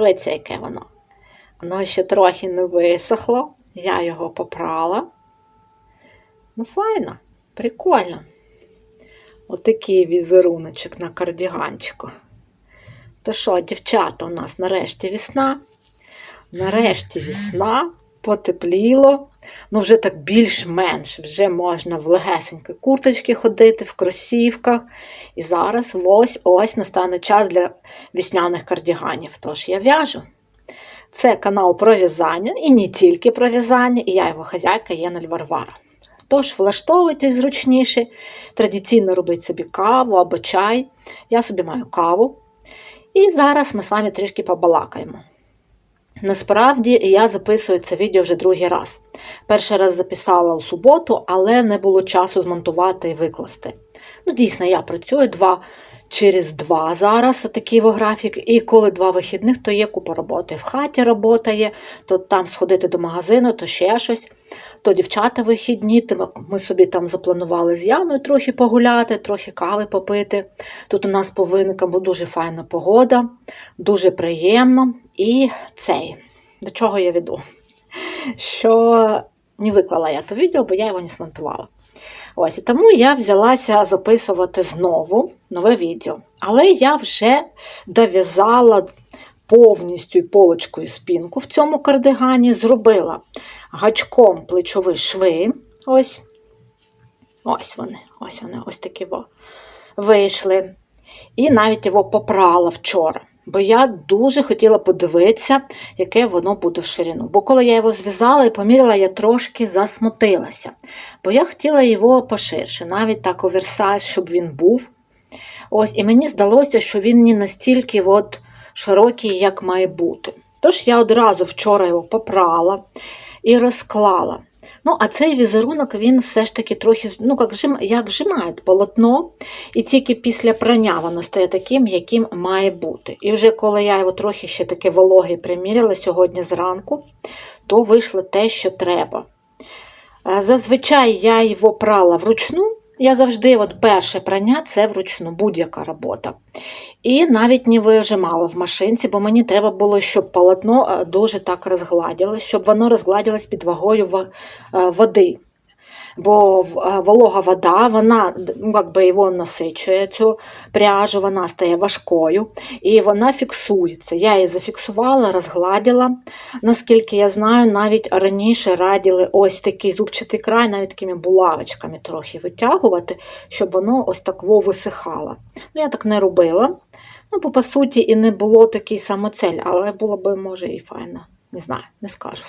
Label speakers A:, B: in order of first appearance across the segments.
A: дивіться, яке воно. Воно ще трохи не висохло. Я його попрала. Ну, файно, прикольно. Отакий візеруночок на кардіганчику. То що, дівчата, у нас нарешті весна. Нарешті весна, потепліло. Ну, вже так більш-менш, вже можна в легесенькій курточці ходити, в кросівках. І зараз ось ось настане час для весняних кардіганів. Тож я в'яжу. Це канал про в'язання і не тільки про в'язання, і я його хазяйка Єна Варвара. Тож влаштовуйтесь зручніше, традиційно робіть собі каву або чай. Я собі маю каву. І зараз ми з вами трішки побалакаємо. Насправді я записую це відео вже другий раз. Перший раз записала у суботу, але не було часу змонтувати і викласти. Ну, дійсно, я працюю два через два зараз, такий графік. І коли два вихідних, то є купа роботи. В хаті робота є, то там сходити до магазину, то ще щось. То дівчата вихідні, ми собі там запланували з Яною трохи погуляти, трохи кави попити. Тут у нас по виникам дуже файна погода, дуже приємно. І цей, до чого я веду? Що не виклала я то відео, бо я його не смонтувала. Ось, Тому я взялася записувати знову нове відео. Але я вже дов'язала повністю полочкою спінку в цьому кардигані, зробила гачком плечові шви. Ось ось вони, ось вони, ось такі вийшли. І навіть його попрала вчора. Бо я дуже хотіла подивитися, яке воно буде в ширину. Бо коли я його зв'язала і поміряла, я трошки засмутилася. Бо я хотіла його поширше, навіть так оверсайз, щоб він був. Ось, І мені здалося, що він не настільки от широкий, як має бути. Тож я одразу вчора його попрала і розклала. Ну, а цей візерунок він все ж таки трохи ну, як, як жимає полотно, і тільки після прання воно стає таким, яким має бути. І вже коли я його трохи ще таке вологий приміряла сьогодні зранку, то вийшло те, що треба. Е, зазвичай я його прала вручну. Я завжди, от перше прання це вручну, будь-яка робота. І навіть не вижимала в машинці, бо мені треба було, щоб полотно е, дуже так розгладілося, щоб воно розгладилось під вагою е, води бо е, волога вода, вона ну, якби його насичує, цю пряжу, вона стає важкою і вона фіксується. Я її зафіксувала, розгладила. Наскільки я знаю, навіть раніше радили ось такий зубчатий край, навіть такими булавочками трохи витягувати, щоб воно ось так висихало. Ну, Я так не робила. Ну, бо, по суті, і не було такий самоцель, але було б, може, і файно. Не знаю, не скажу.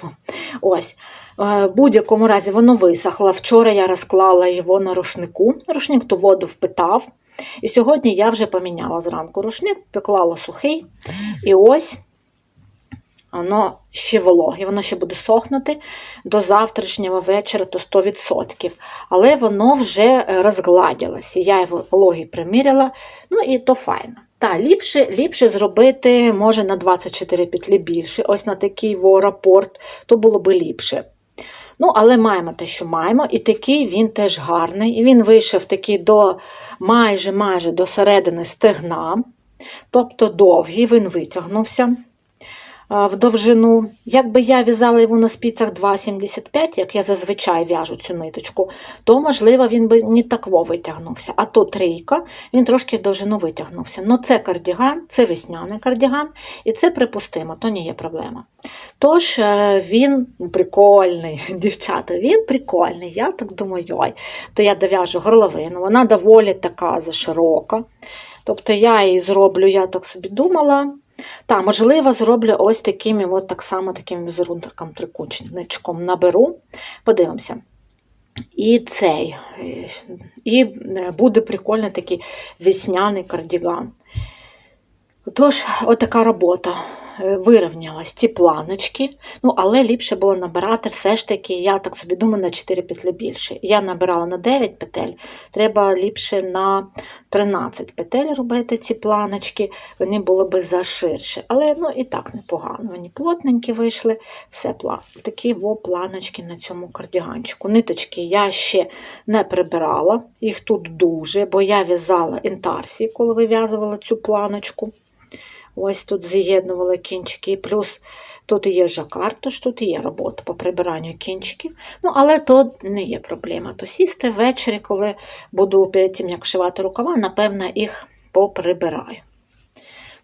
A: Ось. Е, в будь-якому разі воно висохло. Вчора я розклала його на рушнику. Рушник ту воду впитав. І сьогодні я вже поміняла зранку рушник, поклала сухий. І ось воно ще вологе, воно ще буде сохнути до завтрашнього вечора, то 100%. Але воно вже розгладилося. Я його вологий приміряла, ну і то файно. Та, ліпше ліпше зробити, може, на 24 петлі більше, ось на такий рапорт, то було би ліпше. Ну, але маємо те, що маємо, і такий він теж гарний. І він вийшов такий до майже майже до середини стегна, тобто довгий, він витягнувся в довжину. Якби я в'язала його на спицях 2,75, як я зазвичай в'яжу цю ниточку, то, можливо, він би не так витягнувся. А то трійка, він трошки в довжину витягнувся. Ну, це кардіган, це весняний кардіган, і це припустимо, то не є проблема. Тож, е, він прикольний, дівчата, він прикольний. Я так думаю, ой, то я дов'яжу горловину, вона доволі така заширока. Тобто я її зроблю, я так собі думала. Так, можливо, зроблю ось такими, от так само таким візерунком трикутничком наберу. Подивимося. І цей, і буде прикольний такий весняний кардіган. Тож, отака робота. Е, вирівнялась ці планочки, ну, але ліпше було набирати все ж таки, я так собі думаю, на 4 петлі більше. Я набирала на 9 петель, треба ліпше на 13 петель робити ці планочки, вони були б заширші. Але ну, і так непогано. Вони плотненькі вийшли, все такі во планочки на цьому кардіганчику. Ниточки я ще не прибирала, їх тут дуже, бо я в'язала інтарсії, коли вив'язувала цю планочку. Ось тут з'єднувала кінчики, плюс тут є жакард, тож тут є робота по прибиранню кінчиків. Ну, але то не є проблема. То сісти ввечері, коли буду перед тим, як вшивати рукава, напевно, їх поприбираю.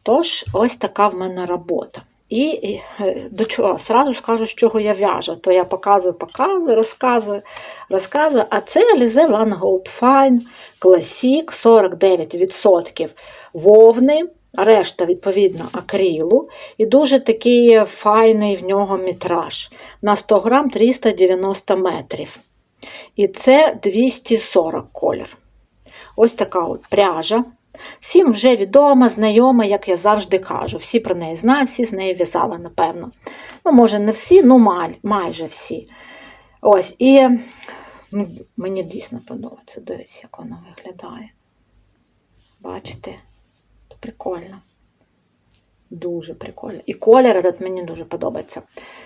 A: Тож, ось така в мене робота. І е, до чого? Сразу скажу, з чого я в'яжу. То я показую, показую, розказую, розказую. А це Alize Langhold Fine Classic 49% вовни, решта, відповідно, акрилу. І дуже такий файний в нього метраж. На 100 грам 390 метрів. І це 240 колір. Ось така от пряжа. Всім вже відома, знайома, як я завжди кажу. Всі про неї знають, всі з нею в'язали, напевно. Ну, може, не всі, ну май, майже всі. Ось, і ну, мені дійсно подобається. Дивіться, як вона виглядає. Бачите? Прикольно. Дуже прикольно. І колір этот мені дуже подобається.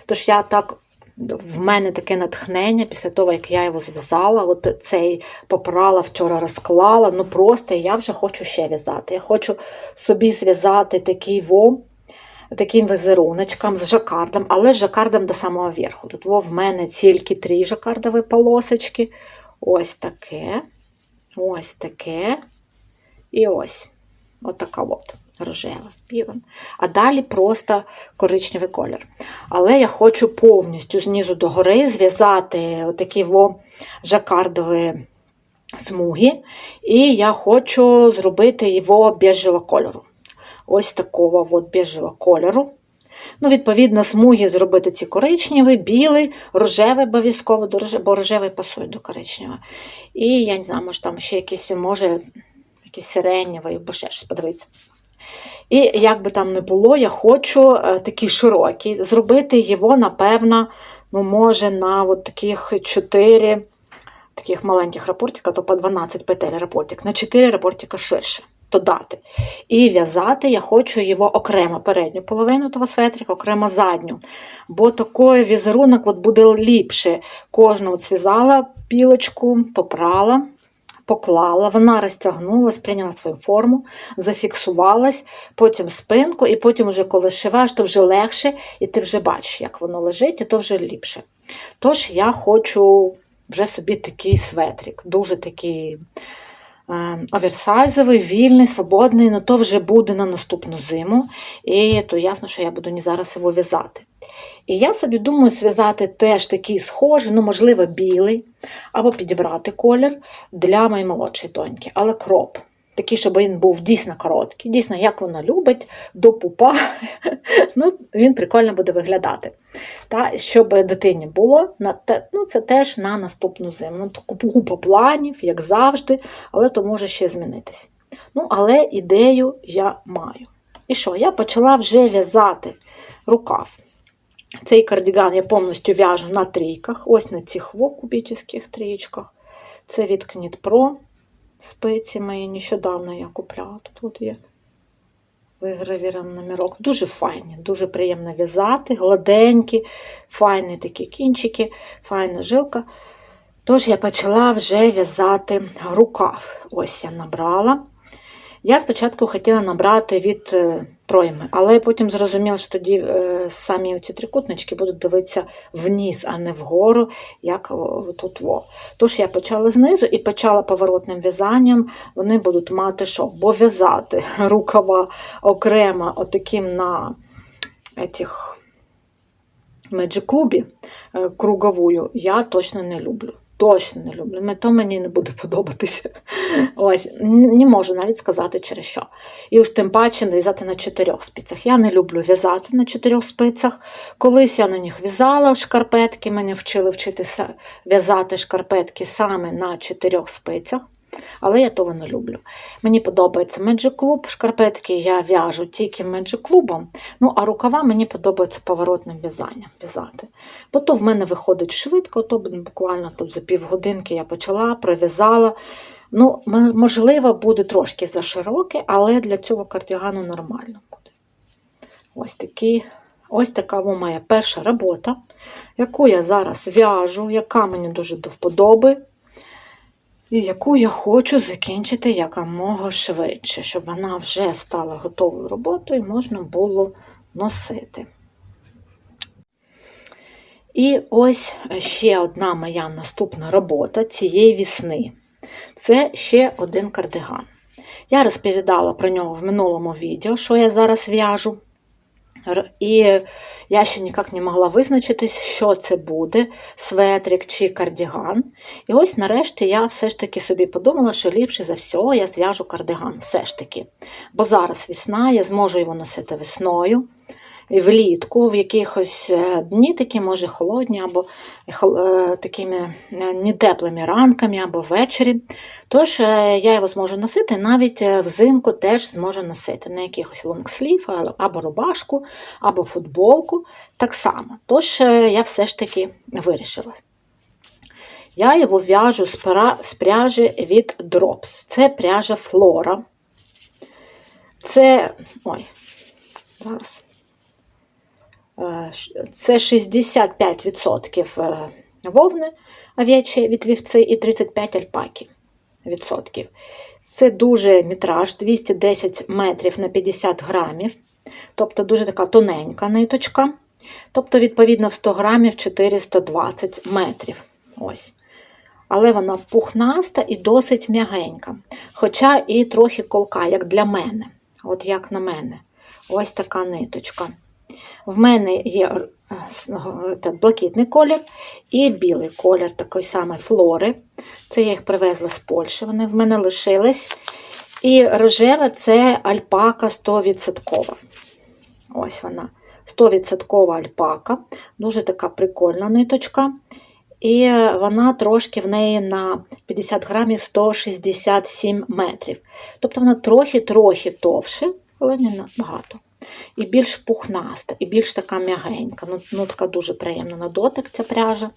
A: Тож я так в мене таке натхнення після того, як я його зв'язала, от цей попрала, вчора розклала. Ну просто я вже хочу ще в'язати. Я хочу собі зв'язати такий во, таким візеруночком з жакардом, але з жакардом до самого верху. Тут во, в мене тільки три жакардові полосочки. Ось таке, ось таке. І ось. Отака от рожева з білим. А далі просто коричневий колір. Але я хочу повністю знизу до гори зв'язати отакі во жакардові смуги. І я хочу зробити його біжевого кольору. Ось такого от біжевого кольору. Ну, Відповідно, смуги зробити ці коричневий, білий, рожевий обов'язково, бо рожевий пасує до коричневого. І я не знаю, може там ще якийсь, може, якийсь сиренєвий, або ще щось подивитися. І як би там не було, я хочу е, такий широкий, зробити його, напевно, ну, може, на от таких 4 таких маленьких рапортика, то по 12 петель рапортик, на 4 рапортика ширше. Додати. І в'язати я хочу його окремо передню половину того светрика, окремо задню. Бо такий візерунок от буде ліпше. Кожну от зв'язала пілочку, попрала, поклала, вона розтягнулась, прийняла свою форму, зафіксувалась, потім спинку, і потім, вже коли шиваєш, то вже легше, і ти вже бачиш, як воно лежить, і то вже ліпше. Тож я хочу вже собі такий светрик, дуже такий оверсайзовий, вільний, свободний, ну то вже буде на наступну зиму. І то ясно, що я буду не зараз його в'язати. І я собі думаю, зв'язати теж такий схожий, ну, можливо, білий, або підібрати колір для моєї молодшої доньки, але кроп. Такий, щоб він був дійсно короткий, дійсно, як вона любить, до пупа. ну, Він прикольно буде виглядати. Та, Щоб дитині було, ну, це теж на наступну зиму. Ну, Купа планів, як завжди, але то може ще змінитись. Ну, Але ідею я маю. І що? Я почала вже в'язати рукав. Цей кардиган я повністю в'яжу на трійках, ось на цих кубічних трієчках. Це від Knit спеці мої нещодавно я купляла. Тут є вигравіраний номерок. Дуже файні, дуже приємно в'язати, гладенькі, файні такі кінчики, файна жилка. Тож я почала вже в'язати рукав. Ось я набрала. Я спочатку хотіла набрати від е, пройми, але потім зрозуміла, що тоді е, самі ці трикутнички будуть дивитися вниз, а не вгору, як тут. во. Тож я почала знизу і почала поворотним в'язанням, вони будуть мати що? Бо в'язати рукава окремо отаким на этих Magic клубі е, круговую я точно не люблю точно не люблю. То мені не буде подобатися. Ось, Не можу навіть сказати, через що. І уж тим паче в'язати на чотирьох спицях. Я не люблю в'язати на чотирьох спицях. Колись я на них в'язала шкарпетки, мене вчили вчитися в'язати шкарпетки саме на чотирьох спицях. Але я того не люблю. Мені подобається Magic Club, шкарпетки я в'яжу тільки Magic Club, ну а рукава мені подобається поворотним в'язанням в'язати. Бо то в мене виходить швидко, то буквально тут за півгодинки я почала, пров'язала. Ну, Можливо, буде трошки зашироке, але для цього кардігану нормально буде. Ось такий. Ось така моя перша робота, яку я зараз в'яжу, яка мені дуже до вподоби. Яку я хочу закінчити якомога швидше, щоб вона вже стала готовою роботою і можна було носити. І ось ще одна моя наступна робота цієї вісни. Це ще один кардиган. Я розповідала про нього в минулому відео, що я зараз в'яжу. І я ще ніяк не могла визначитись, що це буде, светрик чи кардиган. І ось нарешті я все ж таки собі подумала, що ліпше за все я зв'яжу кардиган. все ж таки. Бо зараз весна, я зможу його носити весною, влітку, в якихось е, дні такі, може, холодні, або е, такими е, нетеплими ранками, або ввечері. Тож я його зможу носити, навіть взимку теж зможу носити на якихось лонгслів, або рубашку, або футболку. Так само. Тож я все ж таки вирішила. Я його в'яжу з пряжі від Drops. Це пряжа Флора. Це. Ой, зараз. Е, це 65% е, вовни овечі від вівці і 35 альпаки. Відсотків. Це дуже метраж 210 метрів на 50 грамів, тобто дуже така тоненька ниточка. Тобто, відповідно, в 100 грамів 420 метрів. Ось. Але вона пухнаста і досить м'ягенька. Хоча і трохи колка, як для мене. От як на мене. Ось така ниточка. В мене є е, блакитний колір і білий колір такої самої флори. Це я їх привезла з Польщі, вони в мене лишились. І рожева це альпака 100%. Ось вона. 100% альпака, дуже така прикольна ниточка. І вона трошки в неї на 50 грамів 167 метрів. Тобто вона трохи-трохи товше, але не набагато і більш пухнаста, і більш така м'ягенька. Ну, ну така дуже приємна на дотик ця пряжа.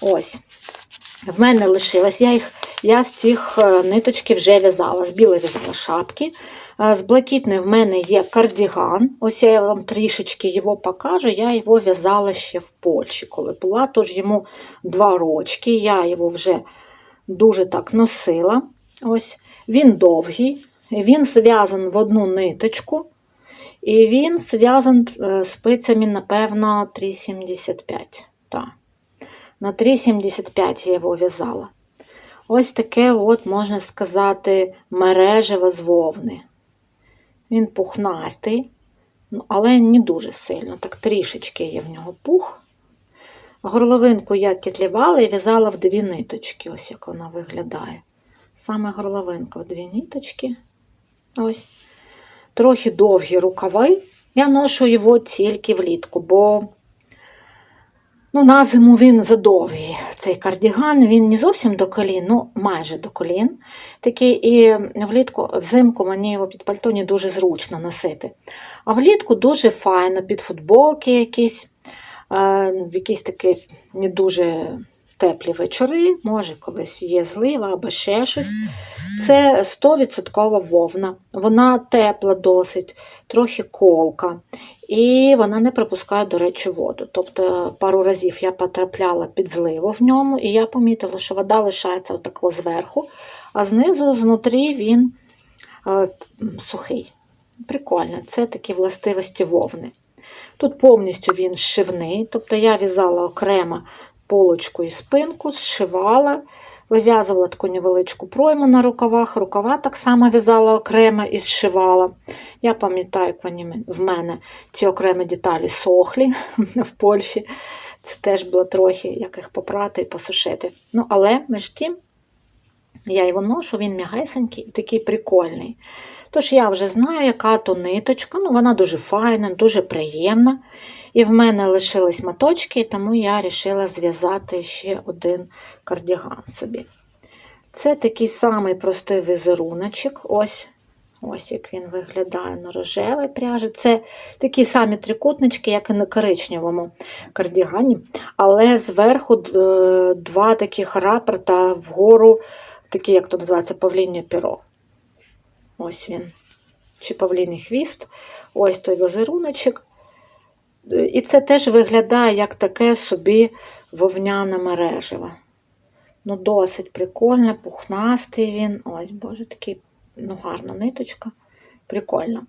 A: Ось. В мене лишилась, я їх, я з цих е, ниточки вже в'язала, з білої в'язала шапки. Е, з блакитної в мене є кардіган. Ось я вам трішечки його покажу. Я його в'язала ще в Польщі, коли була, тож йому два рочки. Я його вже дуже так носила. Ось Він довгий, він зв'язаний в одну ниточку. І він зв'язан е, спицями, напевно, 3,75. Так. На 3,75 я його в'язала. Ось таке, от, можна сказати, мережево з вовни. Він пухнастий, ну, але не дуже сильно. Так трішечки є в нього пух. Горловинку я кітлівала і в'язала в дві ниточки. Ось як вона виглядає. Саме горловинка в дві ниточки. Ось трохи довгі рукави. Я ношу його тільки влітку, бо ну, на зиму він задовгий. Цей кардіган, він не зовсім до колін, ну майже до колін. Такий, І влітку, взимку мені його під пальто не дуже зручно носити. А влітку дуже файно, під футболки якісь, в якісь такі не дуже теплі вечори, може, колись є злива або ще щось. Це 100% вовна. Вона тепла досить, трохи колка. І вона не пропускає, до речі, воду. Тобто пару разів я потрапляла під зливу в ньому, і я помітила, що вода лишається отако зверху, а знизу, знутрі він е, сухий. Прикольно, це такі властивості вовни. Тут повністю він шивний, тобто я в'язала окремо полочку і спинку, зшивала, вив'язувала таку невеличку пройму на рукавах, рукава так само в'язала окремо і зшивала. Я пам'ятаю, як вони в мене ці окремі деталі сохлі в Польщі. Це теж було трохи, як їх попрати і посушити. Ну, Але між тим, я його ношу, він м'ягесенький і такий прикольний. Тож я вже знаю, яка то ниточка, ну вона дуже файна, дуже приємна. І в мене лишились моточки, тому я вирішила зв'язати ще один кардіган собі. Це такий самий простий візеруночок. Ось ось як він виглядає на рожевій пряжі. Це такі самі трикутнички, як і на коричневому кардігані. Але зверху е, два таких рапорта вгору, такі, як то називається, павління піро. Ось він. Чи павлінний хвіст, ось той візеруночок. І це теж виглядає як таке собі вовняне мережево. Ну, досить прикольний, пухнастий він. Ось, боже, такий, ну, гарна ниточка. Прикольно.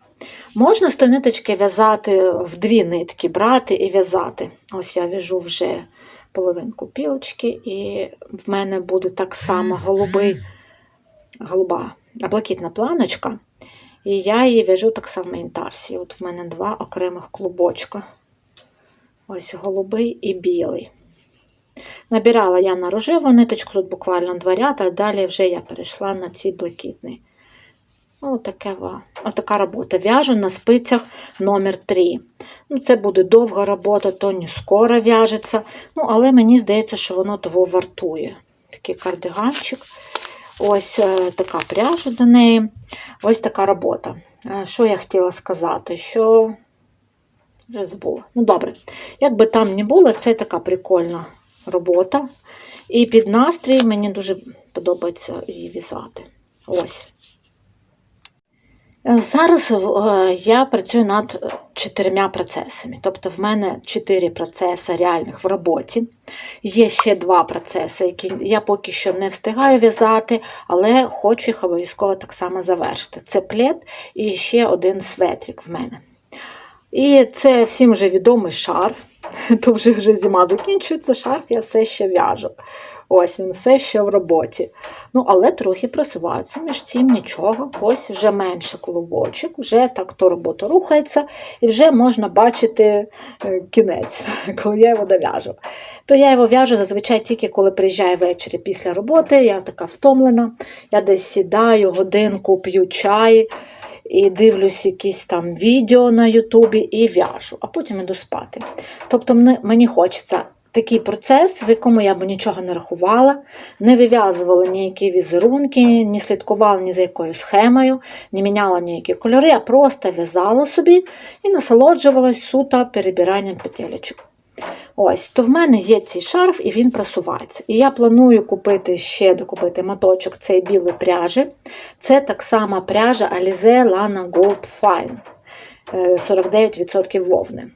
A: Можна з тої ниточки в'язати в дві нитки, брати і в'язати. Ось я в'яжу вже половинку пілочки, і в мене буде так само голубий, голуба, блакитна планочка. І я її в'яжу так само інтарсі. От в мене два окремих клубочка. Ось голубий і білий. Набирала я на рожеву ниточку, тут буквально два ряда, а далі вже я перейшла на цей блакитний. Отаке, ва. Отака робота. В'яжу на спицях номер 3 Ну, Це буде довга робота, то не скоро в'яжеться. Ну, але мені здається, що воно того вартує. Такий кардиганчик. Ось е, така пряжа до неї. Ось така робота. Е, Що я хотіла сказати? Що вже забула. Ну, добре. Як би там не було, це така прикольна робота. І під настрій мені дуже подобається її в'язати. Ось. Е, Зараз е, я працюю над чотирма процесами. Тобто в мене чотири процеси реальних в роботі. Є ще два процеси, які я поки що не встигаю в'язати, але хочу їх обов'язково так само завершити. Це плед і ще один светрик в мене. І це всім вже відомий шарф. То вже вже зима закінчується, шарф я все ще в'яжу. Ось він все ще в роботі. Ну, але трохи просувається між цим нічого. Ось вже менше клубочок, вже так то робота рухається, і вже можна бачити е, кінець, коли я його дов'яжу. То я його в'яжу зазвичай тільки коли приїжджаю ввечері після роботи, я така втомлена, я десь сідаю, годинку п'ю чай. І дивлюсь якісь там відео на Ютубі і в'яжу, а потім іду спати. Тобто мені, хочеться такий процес, в якому я б нічого не рахувала, не вив'язувала ніякі візерунки, не слідкувала ні за якою схемою, не міняла ніякі кольори, а просто в'язала собі і насолоджувалась суто перебиранням петелечок. Ось, то в мене є цей шарф, і він просувається. І я планую купити ще докупити моточок цієї білої пряжі. Це так само пряжа Alize Lana Gold Fine. Е, 49% вовни.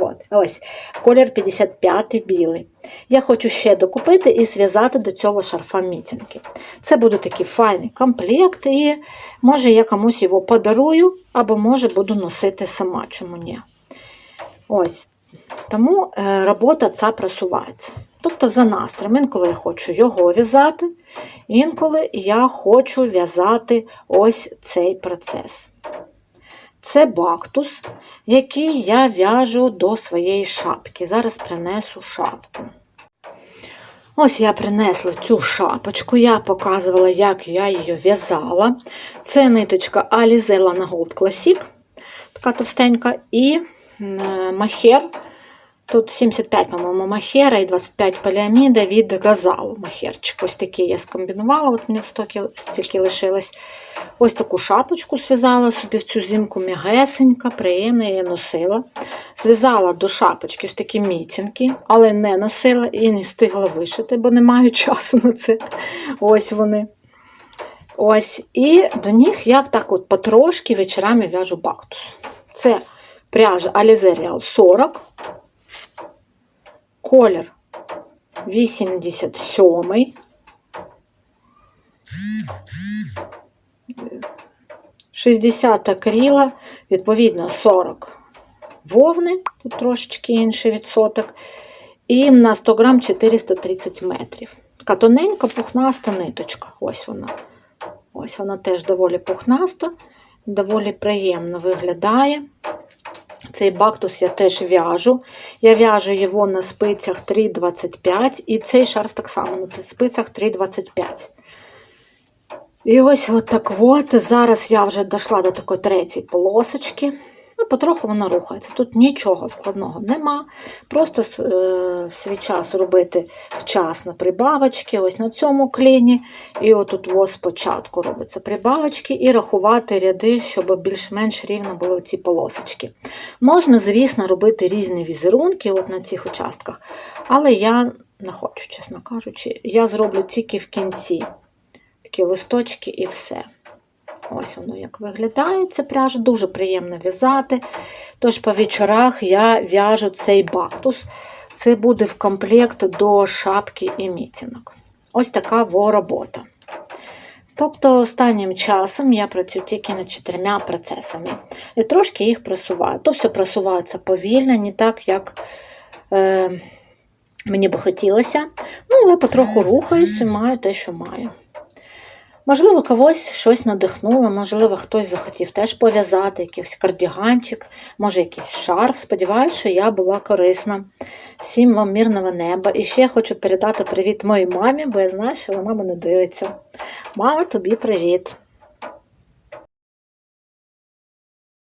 A: От. Ось, колір 55 білий. Я хочу ще докупити і зв'язати до цього шарфа мітинги. Це буде такий файний комплект, і може я комусь його подарую, або може буду носити сама, чому ні. Ось. Тому е, робота ця просувається. Тобто за настроєм. Інколи я хочу його в'язати, інколи я хочу в'язати ось цей процес. Це бактус, який я в'яжу до своєї шапки. Зараз принесу шапку. Ось я принесла цю шапочку, я показувала, як я її в'язала. Це ниточка Alize Gold Classic, така товстенька, і махер. Тут 75, по-моєму, махера і 25 поліаміда від газалу махерчик. Ось такий я скомбінувала, от мені стільки, лишилось. Ось таку шапочку зв'язала собі в цю зимку м'ягесенька, приємна, я носила. Зв'язала до шапочки ось такі мітинки, але не носила і не встигла вишити, бо не маю часу на це. Ось вони. Ось, І до них я так от потрошки вечорами в'яжу бактус. Це пряжа Alize 40 колір 87. Шістдесят акріла, відповідно, 40 вовни, тут трошечки інший відсоток. І на 100 грам 430 метрів. Така тоненька пухнаста ниточка. Ось вона. Ось вона теж доволі пухнаста, доволі приємно виглядає. Цей бактус я теж в'яжу. Я в'яжу його на спицях 3,25 і цей шарф так само на спицях 3,25. І ось от так от. Зараз я вже дійшла до такої третьої полосочки. Потроху вона рухається. Тут нічого складного нема. Просто е, в свій час робити вчасно прибавочки, ось на цьому кліні. І отут ось спочатку робиться прибавочки і рахувати ряди, щоб більш-менш рівно були ці полосочки. Можна, звісно, робити різні візерунки от на цих участках, але я не хочу, чесно кажучи, я зроблю тільки в кінці такі листочки і все. Ось воно як виглядає. Ця пряжа дуже приємно в'язати. Тож по вечорах я в'яжу цей бактус. Це буде в комплект до шапки і мітінок. Ось така во робота. Тобто останнім часом я працюю тільки над чотирма процесами. І трошки їх просуваю. То все просувається повільно, не так, як е, мені би хотілося. Ну, але потроху рухаюсь і маю те, що маю. Можливо, когось щось надихнуло, можливо, хтось захотів теж пов'язати якийсь кардіганчик, може, якийсь шарф. Сподіваюся, що я була корисна. Всім вам мирного неба. І ще хочу передати привіт моїй мамі, бо я знаю, що вона мене дивиться. Мама, тобі привіт!